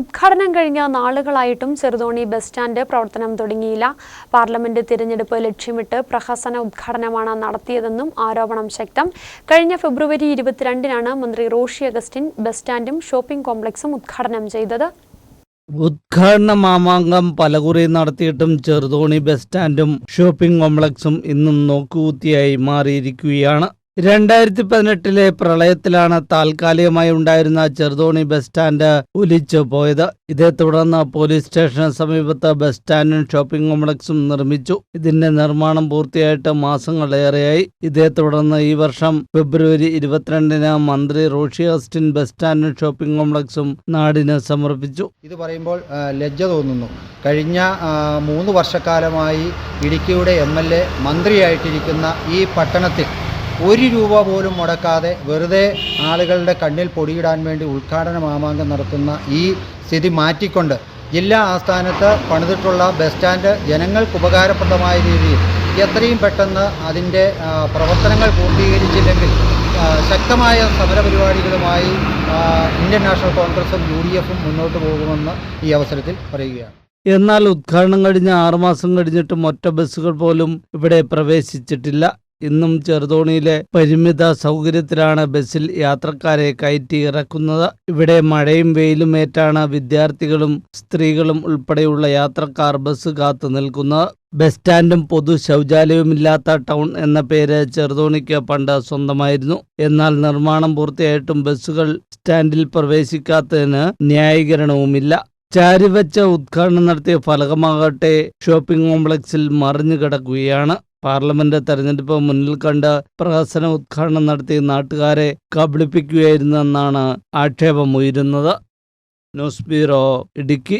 ഉദ്ഘാടനം കഴിഞ്ഞ നാളുകളായിട്ടും Cheruthoni bus stand പ്രവർത്തനം തുടങ്ങിയില്ല. പാർലമെന്റ് തിരഞ്ഞെടുപ്പ് ലക്ഷ്യമിട്ട് പ്രഹസന ഉദ്ഘാടനമാണ് നടത്തിയതെന്നും ആരോപണം ശക്തം. കഴിഞ്ഞ ഫെബ്രുവരി ഇരുപത്തിരണ്ടിനാണ് മന്ത്രി റോഷി അഗസ്റ്റിൻ ബസ് സ്റ്റാൻഡും ഷോപ്പിംഗ് കോംപ്ലക്സും ഉദ്ഘാടനം ചെയ്തത്. ഉദ്ഘാടന മാമാങ്കം പലകുറി നടത്തിയിട്ടും ചെറുതോണി ബസ് സ്റ്റാൻഡും ഷോപ്പിംഗ് കോംപ്ലക്സും ഇന്നും നോക്കുകുത്തിയായി മാറിയിരിക്കുകയാണ്. രണ്ടായിരത്തി പതിനെട്ടിലെ പ്രളയത്തിലാണ് താൽക്കാലികമായി ഉണ്ടായിരുന്ന ചെറുതോണി ബസ് സ്റ്റാൻഡ് ഒലിച്ചു പോയത്. ഇതേ തുടർന്ന് പോലീസ് സ്റ്റേഷന് സമീപത്ത് ബസ് സ്റ്റാൻഡും ഷോപ്പിംഗ് കോംപ്ലക്സും നിർമ്മിച്ചു. ഇതിന്റെ നിർമ്മാണം പൂർത്തിയായിട്ട് മാസങ്ങളേറെയായി. ഇതേ തുടർന്ന് ഈ വർഷം ഫെബ്രുവരി ഇരുപത്തിരണ്ടിന് മന്ത്രി റോഷി അസ്റ്റിൻ ബസ് സ്റ്റാൻഡും ഷോപ്പിംഗ് കോംപ്ലക്സും നാടിന് സമർപ്പിച്ചു. ഇത് പറയുമ്പോൾ ലജ്ജ തോന്നുന്നു. കഴിഞ്ഞ മൂന്ന് വർഷക്കാലമായി ഇടുക്കിയുടെ എ മന്ത്രിയായിട്ടിരിക്കുന്ന ഈ പട്ടണത്തിൽ ഒരു രൂപ പോലും മുടക്കാതെ വെറുതെ ആളുകളുടെ കണ്ണിൽ പൊടിയിടാൻ വേണ്ടി ഉദ്ഘാടന മാമാങ്കം നടത്തുന്ന ഈ സ്ഥിതി മാറ്റിക്കൊണ്ട് ജില്ലാ ആസ്ഥാനത്ത് പണിതിട്ടുള്ള ബസ് സ്റ്റാൻഡ് ജനങ്ങൾക്ക് ഉപകാരപ്രദമായ രീതിയിൽ എത്രയും പെട്ടെന്ന് അതിന്റെ പ്രവർത്തനങ്ങൾ പൂർത്തീകരിച്ചില്ലെങ്കിൽ ശക്തമായ സമരപരിപാടികളുമായി ഇന്ത്യൻ നാഷണൽ കോൺഗ്രസും യു ഡി എഫും മുന്നോട്ട് പോകുമെന്ന് ഈ അവസരത്തിൽ പറയുകയാണ്. എന്നാൽ ഉദ്ഘാടനം കഴിഞ്ഞ ആറുമാസം കഴിഞ്ഞിട്ടും ഒറ്റ ബസ്സുകൾ പോലും ഇവിടെ പ്രവേശിച്ചിട്ടില്ല. ഇന്നും ചെറുതോണിയിലെ പരിമിത സൗകര്യത്തിലാണ് ബസ്സിൽ യാത്രക്കാരെ കയറ്റി ഇറക്കുന്നത്. ഇവിടെ മഴയും വെയിലും ഏറ്റാണ് വിദ്യാർത്ഥികളും സ്ത്രീകളും ഉൾപ്പെടെയുള്ള യാത്രക്കാർ ബസ് കാത്തു നിൽക്കുന്നത്. ബസ് സ്റ്റാൻഡും പൊതു ശൗചാലയവുമില്ലാത്ത ടൗൺ എന്ന പേര് ചെറുതോണിക്ക് പണ്ട് സ്വന്തമായിരുന്നു. എന്നാൽ നിർമ്മാണം പൂർത്തിയായിട്ടും ബസ്സുകൾ സ്റ്റാൻഡിൽ പ്രവേശിക്കാത്തതിന് ന്യായീകരണവുമില്ല. ചാരിവെച്ച ഉദ്ഘാടനം നടത്തിയ ഫലകമാകട്ടെ ഷോപ്പിംഗ് കോംപ്ലക്സിൽ മറിഞ്ഞു കിടക്കുകയാണ് പാർലമെന്റ് തെരഞ്ഞെടുപ്പ് മുന്നിൽ കണ്ട് പ്രഹസന ഉദ്ഘാടനം നടത്തി നാട്ടുകാരെ കബളിപ്പിക്കുകയായിരുന്നെന്നാണ് ആക്ഷേപമുയരുന്നത്. News bureau Idukki.